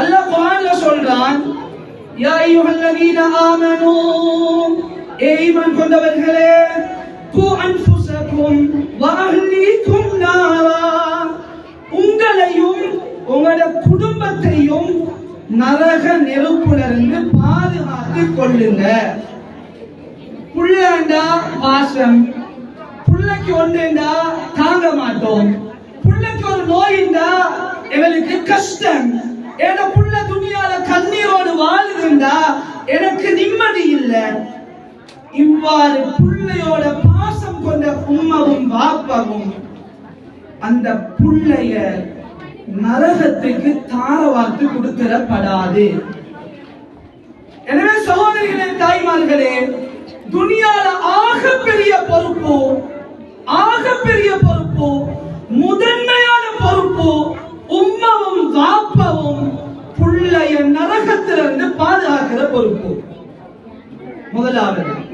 அல்லாஹ் குர்ஆன்ல சொல்றான் யா அய்யுஹல்லதீன ஆமனூ ஏ ஈமான் கொண்டவர்களே கு அன்ஃபுஸகும் வ நாரா. உங்களையும் உங்களோட குடும்பத்தையும் நரக நெருப்புலிருந்து பாதுகாத்துக் கொள்ளுங்க. புள்ளண்டா பாசம் புள்ளைக்கு ஒன்றுண்டா தாங்க மாட்டோம் புள்ளைக்கு ஒரு நோயிண்டா எங்களுக்கு கஷ்டம். ஏன புள்ள துணியால கண்ணீரோடு வாழுதுண்டா எனக்கு நிம்மதி இல்லை. இவ்வாறு புள்ளையோட பாசம் கொண்ட உம்மவும் வாப்பவும் அந்த புள்ளைய நரகத்துக்கு தாரவாத்து கொடுத்துடப்படாது. எனவே சகோதரிகளே தாய்மார்களே துனியால ஆக பெரிய பொறுப்பு ஆக பெரிய பொறுப்பு முதன்மையான பொறுப்பு உம்மவும் வாப்பவும் நரகத்திலிருந்து பாதுகாக்கிற பொறுப்பு. முதலாவது.